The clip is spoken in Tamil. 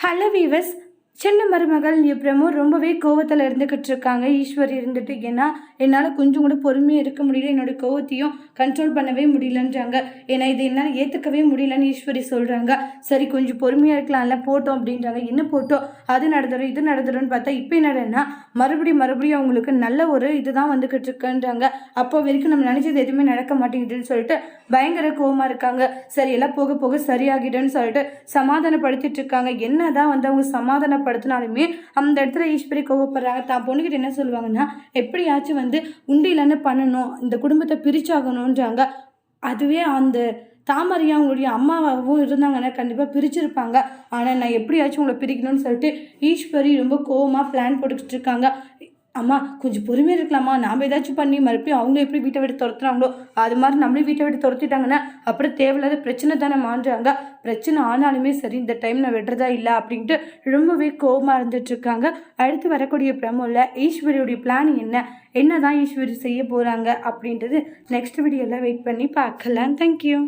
ஹலோ வீவர்ஸ் சின்ன மருமகள் பிரமும் ரொம்பவே கோவத்தில் இருந்துக்கிட்டு இருக்காங்க. ஈஸ்வரி இருந்துட்டு ஏன்னா என்னால் கொஞ்சம் கூட பொறுமையாக இருக்க முடியல. என்னோடய கோவத்தையும் கண்ட்ரோல் பண்ணவே முடியலன்றாங்க. ஏன்னா இது என்னால் ஏற்றுக்கவே முடியலன்னு ஈஸ்வரி சொல்கிறாங்க சரி கொஞ்சம் பொறுமையாக இருக்கலாம்ல போட்டோம் அப்படின்றாங்க. என்ன போட்டோம்? அது நடந்துடும் இது நடந்துடும்னு பார்த்தா இப்போ என்னடன்னா மறுபடியும் மறுபடியும் அவங்களுக்கு நல்ல ஒரு இதுதான் வந்துக்கிட்டு இருக்குன்றாங்க. அப்போ வரைக்கும் நம்ம நினச்சது எதுவுமே நடக்க மாட்டேங்குதுன்னு சொல்லிட்டு பயங்கர கோவமாக இருக்காங்க. சரி எல்லாம் போக போக சரியாகிடுன்னு சொல்லிட்டு சமாதானப்படுத்திட்டு இருக்காங்க. என்னதான் வந்து அவங்க சமாதான படுத்தினாலுமே அந்த இடத்துல ஈஸ்வரி கோவப்படுறாங்க. தான் பொண்ணுக்கிட்ட என்ன சொல்லுவாங்கன்னா எப்படியாச்சும் வந்து உண்டியிலன்னு பண்ணணும்? இந்த குடும்பத்தை பிரிச்சாகணுன்றாங்க அதுவே அந்த தாமரையா அவங்களுடைய அம்மாவாகவும் இருந்தாங்கன்னா கண்டிப்பாக பிரிச்சிருப்பாங்க. ஆனால் நான் எப்படியாச்சும் உங்களை பிரிக்கணும்னு சொல்லிட்டு ஈஸ்வரி ரொம்ப கோவமாக பிளான் போட்டுக்கிட்டு இருக்காங்க. அம்மா கொஞ்சம் பொறுமையாக இருக்கலாமா? நாம் ஏதாச்சும் பண்ணி மறுபடியும் அவங்க எப்படி வீட்டை விட்டு துரத்துறாங்களோ அது மாதிரி நம்மளே வீட்டை விட்டு துரத்திட்டாங்கன்னா அப்புறம் தேவையில்லாத பிரச்சனை தானே மாறுறாங்க. பிரச்சனை ஆனாலுமே சரி இந்த டைம் நான் விடுறதா இல்லை அப்படின்ட்டு ரொம்பவே கோபமாக இருந்துட்டுருக்காங்க அடுத்து வரக்கூடிய பிரமோவில் ஈஸ்வரியுடைய பிளான் என்ன? என்ன தான் ஈஸ்வரி செய்ய போகிறாங்க அப்படின்றது நெக்ஸ்ட் வீடியோவில் வெயிட் பண்ணி பார்க்கலாம். தேங்க்யூ